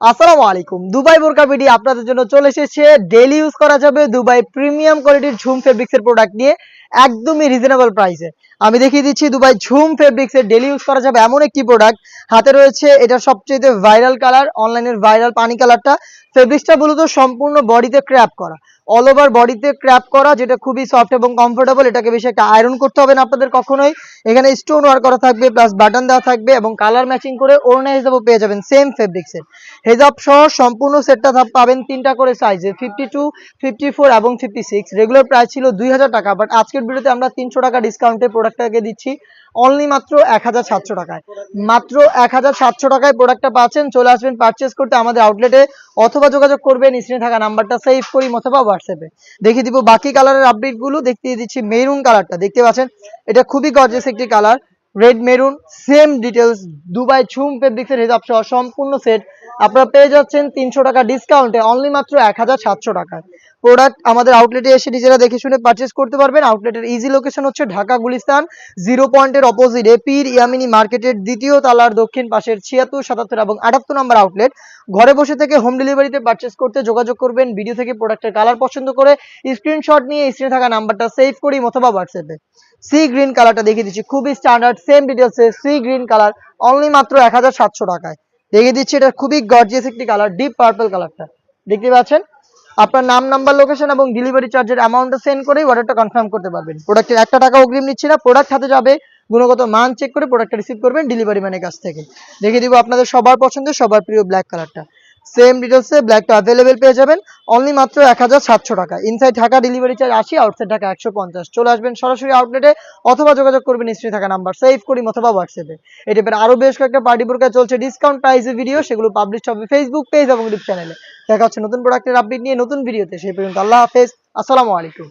আসসালামু আলাইকুম। দুবাই বোরকা ভিডিও আপনাদের জন্য চলে এসেছে। ডেইলি ইউজ করা যাবে দুবাই প্রিমিয়াম কোয়ালিটির ঝুম ফেব্রিক্সের প্রোডাক্ট নিয়ে একদমই রিজনেবল প্রাইসে আমি দেখিয়ে দিচ্ছি দুবাই ঝুম ফেব্রিক্সের ডেলি ইউজ করা যাবে এমন একটি প্রোডাক্ট হাতে রয়েছে এটা সবচেয়ে ভাইরাল কালার অনলাইনের ভাইরাল পানি কালারটা ফেব্রিক্সটা মূলত সম্পূর্ণ বডিতে ক্র্যাপ করা। অল ওভার বডিতে ক্র্যাপ করা, যেটা খুবই সফট এবং কমফোর্টেবল এটাকে বেশি একটা আয়রন করতে হবে না আপনাদের কখনোই। এখানে স্টোন ওয়ার্ক করা থাকবে প্লাস বাটন দেওয়া থাকবে এবং কালার ম্যাচিং করে ওড়না হিসাবেও পেয়ে যাবেন সেম ফেব্রিক্সের হেজাব সহ সম্পূর্ণ সেটটা পাবেন তিনটা করে সাইজে ফিফটি টু ফিফটি ফোর এবং ফিফটি সিক্স রেগুলার প্রাইস ছিল দুই হাজার টাকা বাট আজকের ভিডিওতে আমরা তিনশো টাকা ডিসকাউন্টে প্রোডাক্টটাকে দিচ্ছি। অনলি মাত্র এক হাজার সাতশো টাকায়। মাত্র এক হাজার সাতশো টাকায় প্রোডাক্টটা পাচ্ছেন, চলে আসবেন পারচেস করতে আমাদের আউটলেটে অথবা যোগাযোগ করবেন, স্ক্রিনে থাকা নাম্বারটা সেভ করি অথবা হোয়াটসঅ্যাপে দেখিয়ে দিব বাকি কালারের আপডেটগুলো দেখতে দিচ্ছি মেরুন কালারটা দেখতে পাচ্ছেন, এটা খুবই গর্জেস একটি colour red maroon same details Dubai Sum ফেব্রিক্সের হিসাব সহ সম্পূর্ণ সেট আপনারা পেয়ে যাচ্ছেন তিনশো টাকা ডিসকাউন্টে অনলি মাত্র এক হাজার সাতশো টাকায়। প্রোডাক্ট আমাদের আউটলেটে এসে নিজেরা দেখে শুনে পারচেস করতে পারবেন। আউটলেটের ইজি লোকেশন হচ্ছে ঢাকা গুলিস্তান জিরো পয়েন্টের অপোজিট এপির ইয়ামিনী মার্কেটের দ্বিতীয় তালার দক্ষিণ পাশের ছিয়াত্তর, সাতাত্তর এবং আটাত্তর নম্বর আউটলেট ঘরে বসে থেকে হোম ডেলিভারিতে পারচেস করতে যোগাযোগ করবেন ভিডিও থেকে প্রোডাক্টের কালার পছন্দ করে। স্ক্রিনশট নিয়ে স্ক্রিনে থাকা নাম্বারটা সেভ করি, অথবা হোয়াটসঅ্যাপে সি গ্রিন কালারটা দেখিয়ে দিচ্ছি, খুবই স্ট্যান্ডার্ড সেম ডিটেলসে সি গ্রিন কালার অনলি মাত্র এক হাজার সাতশো টাকায়। দেখিয়ে দিচ্ছি, এটা খুবই গর্জিয়াস একটি কালার ডিপ পার্পল কালারটা দেখতে পাচ্ছেন? আপনার নাম নাম্বার লোকেশন এবং ডেলিভারি চার্জের অ্যামাউন্টটা সেন্ড করেই অর্ডারটা কনফার্ম করতে পারবেন। প্রোডাক্টের একটা টাকা অগ্রিম নিচ্ছি না প্রোডাক্ট হাতে যাবে, গুণগত মান চেক করে প্রোডাক্টটা রিসিভ করবেন ডেলিভারি ম্যানের কাছ থেকে। দেখিয়ে দিব আপনাদের সবার পছন্দের, সবার প্রিয় ব্ল্যাক কালারটা সেম ডিটেলসে ব্ল্যাকটা অ্যাভেলেবেল পেয়ে যাবেন। অনলি মাত্র এক হাজার সাতশো টাকা। ইনসাইড ঢাকা ডেলিভারি চার্জ আশি আউটসাইড ঢাকা একশো পঞ্চাশ। চলে আসবেন সরাসরি আউটলেটে অথবা যোগাযোগ করবেন স্ক্রিনে থাকা নাম্বার সেভ করি অথবা হোয়াটসঅ্যাপে এই টাইপের আরও বেশ কয়েকটা পার্টি বোরকা চলছে। ডিসকাউন্ট প্রাইসে ভিডিও সেগুলো পাবলিশ হবে ফেসবুক পেজ এবং ইউটিউব চ্যানেলে দেখা হচ্ছে নতুন প্রোডাক্টের আপডেট নিয়ে নতুন ভিডিওতে সেই পর্যন্ত আল্লাহ হাফেজ। আসসালামু আলাইকুম।